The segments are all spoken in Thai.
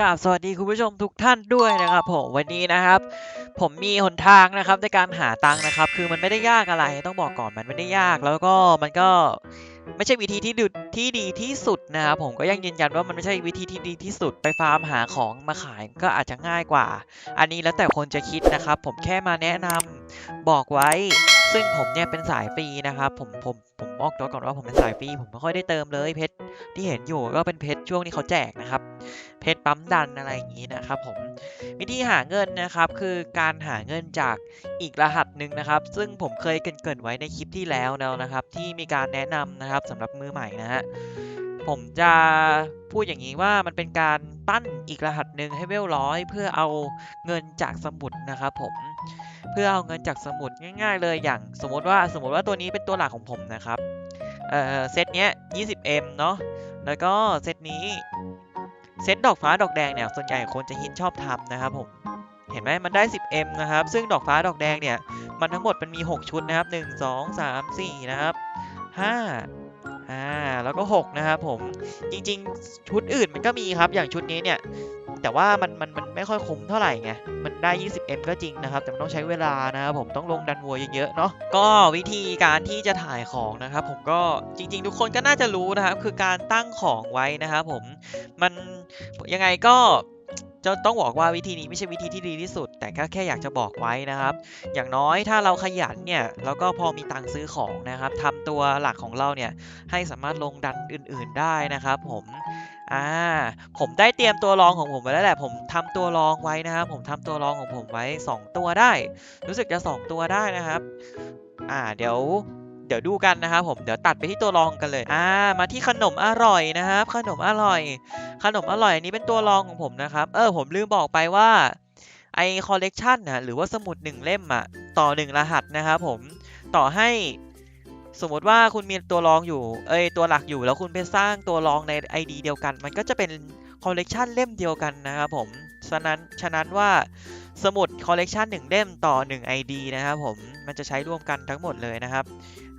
กราบสวัสดีคุณผู้ชมทุกท่านด้วยนะครับผมวันนี้นะครับ ผมมีหนทางนะครับในการหาตังค์นะครับ คือมันไม่ได้ยากอะไรต้องบอกก่อนมันไม่ได้ยากแล้วก็มันก็ไม่ใช่วิธีที่ดุที่ดีที่สุดนะครับผมก็ยังยืนยันว่ามันไม่ใช่วิธีที่ดีที่สุดไปฟาร์มหาของมาขายก็อาจจะง่ายกว่า อันนี้แล้วแต่คนจะคิดนะครับ ผมแค่มาแนะนำบอกไว้ ซึ่งผมเนี่ยเป็นสายฟรีนะครับผมผมผมบอกตัวก่อนว่าผมเป็นสายฟรีผมไม่ค่อยได้เติมเลยเพชรที่เห็นอยู่ก็เป็นเพชรช่วงที่เขาแจกนะครับ เพชรปั๊มดันอะไรอย่างนี้นะครับผมวิธีหาเงินนะครับคือการหาเงินจากอีกรหัสหนึ่งนะครับ ซึ่งผมเคยเกินๆไว้ในคลิปที่แล้วแล้วนะครับ ที่มีการแนะนำนะครับสำหรับมือใหม่นะฮะผมจะพูดอย่างนี้ว่ามันเป็นการปั้นอีกรหัสหนึ่งให้เวลร้อย เพื่อเอาเงินจากสมุดนะครับผมเพื่อเอาเงินจากสมุดง่าย ๆ เลยอย่างสมมติว่าสมมติว่าตัวนี้เป็นตัวหลักของผมนะครับเออเซตเนี้ย 20m เนาะแล้วก็เซตนี้ เซตดอกฟ้าดอกแดงเนี่ยส่วนใหญ่คนจะฮิตชอบทำนะครับผมเห็นไหมมันได้ 10m นะครับ ซึ่งดอกฟ้าดอกแดงเนี่ย มันทั้งหมดมันมี 6 ชุดนะครับ 1 2 3 4 นะครับ 5 อ่า แล้วก็ 6 นะครับผม จริงๆ ชุดอื่นมันก็มีครับ อย่างชุดนี้เนี่ย แต่ว่ามันมันมันไม่ค่อยคุ้มเท่าไหร่ไง มันได้ 20m ก็จริงนะครับ แต่มันต้องใช้เวลานะครับผม ต้องลงดันวัวเยอะๆ เนาะ ก็วิธีการที่จะถ่ายของนะครับผมก็จริง ๆ ทุกคนก็น่าจะรู้นะครับ คือการตั้งของไว้นะครับผม มัน ยังไงก็จะต้องบอกว่าวิธีนี้ไม่ใช่วิธีที่ดีที่สุด แต่ก็แค่อยากจะบอกไว้นะครับ อย่างน้อยถ้าเราขยันเนี่ยเราก็พอมีตังค์ซื้อของนะครับทำตัวหลักของเราเนี่ยให้สามารถลงดันอื่น ๆได้นะครับ ผมอ่าผมได้เตรียมตัวรองของผมไว้แล้วแหละผมทำตัวรองไว้นะครับ ผมทำตัวรองของผมไว้ 2 ตัวได้ รู้สึกจะ 2 ตัวได้นะครับ อ่าเดี๋ยว เดี๋ยวดูกันนะครับผมเดี๋ยวตัดไปที่ตัวรองกันเลยอ่ามาที่ขนมอร่อยนะครับ ขนมอร่อย ขนมอร่อยอันนี้เป็นตัวรองของผมนะครับ เออผมลืมบอกไปว่าไอคอลเลกชันนะหรือว่าสมุดหนึ่งเล่มอะต่อหนึ่งรหัสนะครับผมต่อให้สมมติว่าคุณมีตัวรองอยู่ เอ้ยตัวหลักอยู่แล้วคุณไปสร้างตัวรองใน ID เดียวกัน มันก็จะเป็นคอลเลกชันเล่มเดียวกันนะครับผมฉะนั้นฉะนั้นว่าสมุดคอลเลกชันหนึ่งเล่มต่อ 1 ID นะครับผมมันจะใช้ร่วมกันทั้งหมดเลยนะครับ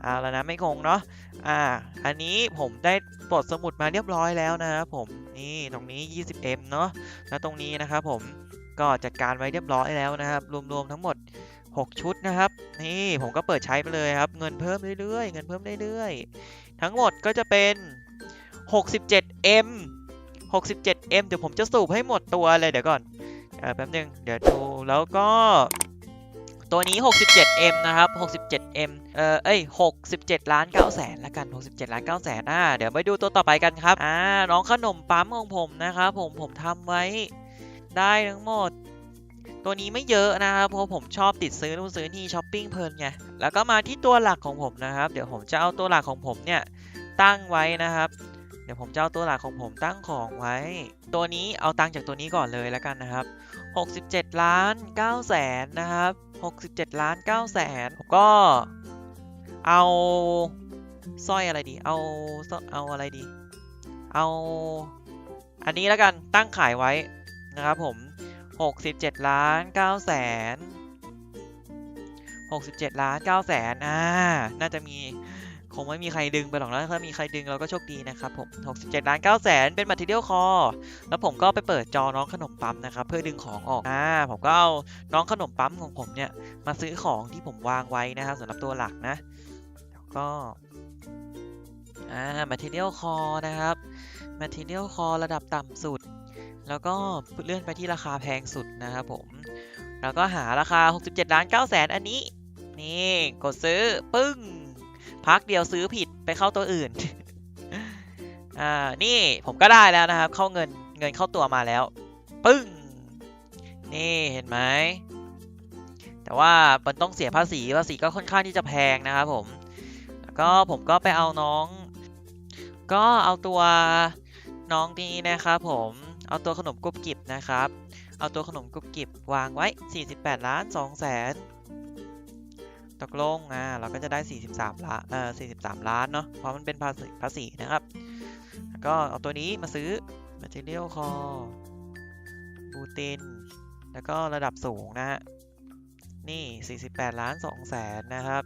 เอาแล้วนะไม่งงเนาะอ่าอันนี้ผมได้ปลดสมุดมาเรียบร้อยแล้วนะครับผมนี่ตรงนี้ 20m เนาะแล้วตรงนี้นะครับผมก็จัดการไว้เรียบร้อยแล้วนะครับ รวมๆทั้งหมด 6 ชุดนะครับนี่ผมก็เปิดใช้ไปเลยครับ เงินเพิ่มเรื่อยๆ เงินเพิ่มเรื่อยๆ ทั้งหมดก็จะเป็น 67m 67m เดี๋ยวผมจะสูบให้หมดตัวเลยเดี๋ยวก่อนอแป๊บนึงเดี๋ยวดูแล้วก็ ตัวนี้ 67m นะครับ 67m เอ่อ เอ้ย 67 ล้าน9แสนละกัน 67 ล้าน9แสนอ่าเดี๋ยวไปดูตัวต่อไปกันครับ อ่า น้องขนมปั๊มของผมนะครับผม ผมทำไว้ได้ทั้งหมด ตัวนี้ไม่เยอะนะครับ เพราะผมชอบติดซื้อนู่นซื้อนี่ช้อปปิ้งเพลินไง แล้วก็มาที่ตัวหลักของผมนะครับ เดี๋ยวผมจะเอาตัวหลักของผมเนี่ยตั้งไว้นะครับเดี๋ยวผมจะเอาตัวหลักของผมตั้งของไว้ ตัวนี้เอาตังจากตัวนี้ก่อนเลยแล้วกันนะครับ 67 ล้าน9แสนนะครับ 67 ล้าน9แสนผมก็เอาสร้อยอะไรดี เอาเอาอะไรดี เอา อันนี้แล้วกันตั้งขายไว้นะครับผม 67 ล้าน9แสน67 ล้าน9แสนอ่า น่าจะมี คงไม่มีใครดึงไปหรอกนะถ้ามีใครดึงเราก็โชคดีนะครับผม67ล้าน9แสนเป็น material core แล้วผมก็ไปเปิดจอน้องขนมปั๊มนะครับเพื่อดึงของออกอ่าผมก็เอาน้องขนมปั๊มของผมเนี่ยมาซื้อของที่ผมวางไว้นะครับสำหรับตัวหลักนะแล้วก็อ่า material core นะครับ material core ระดับต่ำสุด แล้วก็เลื่อนไปที่ราคาแพงสุดนะครับผมแล้วก็หาราคา 67ล้าน9แสนอันนี้นี่กดซื้อปึ้ง พักเดียวซื้อผิดไปเข้าตัวอื่น อ่า นี่ผมก็ได้แล้วนะครับ เข้าเงินเงินเข้าตัวมาแล้ว ปึ้ง นี่เห็นไหม แต่ว่ามันต้องเสียภาษีภาษีก็ค่อนข้างที่จะแพงนะครับผม แล้วก็ผมก็ไปเอาน้อง ก็เอาตัวน้องนี้นะครับผม เอาตัวขนมกรุบกริบนะครับ เอาตัวขนมกรุบกริบวางไว้ 48 ล้าน2แสน ตกลงอ่าเราก็จะได้ 43ล้านเอ่อ43 ล้านเนาะเพราะมันเป็นภาษีภาษีนะครับแล้วก็เอาตัวนี้มาซื้อ Material Core บูติน แล้วก็ระดับสูงนะฮะนี่ 48 ล้าน2แสนนะครับ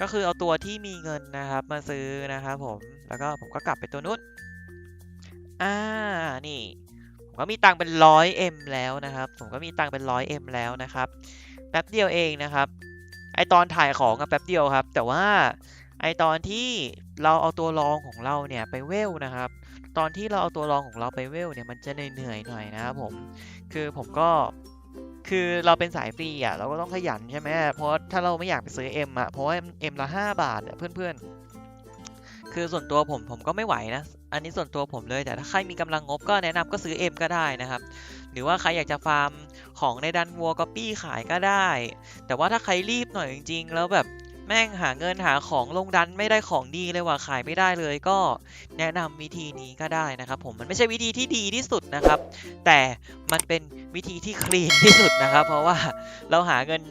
ก็คือเอาตัวที่มีเงินนะครับมาซื้อนะครับผม แล้วก็ผมก็กลับไปตัวนู้น อ่า นี่ ผมก็มีตังค์เป็นร้อยเอ็มแล้วนะครับ ผมก็มีตังค์เป็นร้อยเอ็มแล้วนะครับ แป๊บเดียวเองนะครับ ไอตอนถ่ายของอะแป๊บเดียวครับ แต่ว่าไอตอนที่เราเอาตัวรองของเราเนี่ยไปเวลนะครับ ตอนที่เราเอาตัวรองของเราไปเวลเนี่ยมันจะเหนื่อยหน่อยนะครับผม คือผมก็คือเราเป็นสายฟรีอะเราก็ต้องขยันใช่ไหมเพราะถ้าเราไม่อยากไปซื้อเอ็มอะเพราะว่าเอ็มละห้าบาทอะเพื่อนๆคือส่วนตัวผมผมก็ไม่ไหวนะ อันนี้ส่วนตัวผมเลย แต่ถ้าใครมีกำลังงบก็แนะนำก็ซื้อเอ็มก็ได้นะครับ หรือว่าใครอยากจะฟาร์มของในดันวัวก็ปี้ขายก็ได้ แต่ว่าถ้าใครรีบหน่อยจริงๆ แล้วแบบแม่งหาเงินหาของลงดันไม่ได้ของดีเลยว่ะขายไม่ได้เลยก็แนะนำวิธีนี้ก็ได้นะครับ ผมมันไม่ใช่วิธีที่ดีที่สุดนะครับ แต่มันเป็นวิธีที่คลีนที่สุดนะครับ เพราะว่าเราหาเงิน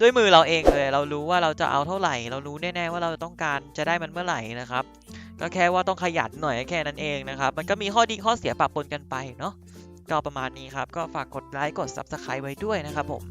ด้วยมือเราเองเลย เรารู้ว่าเราจะเอาเท่าไหร่ เรารู้แน่ๆว่าเราต้องการจะได้มันเมื่อไหร่นะครับ ก็แค่ว่าต้องขยันหน่อยแค่นั้นเองนะครับ มันก็มีข้อดีข้อเสียปะปนกันไปเนาะก็ประมาณนี้ครับ ก็ฝากกดไลค์กด Subscribe ไว้ด้วยนะครับผม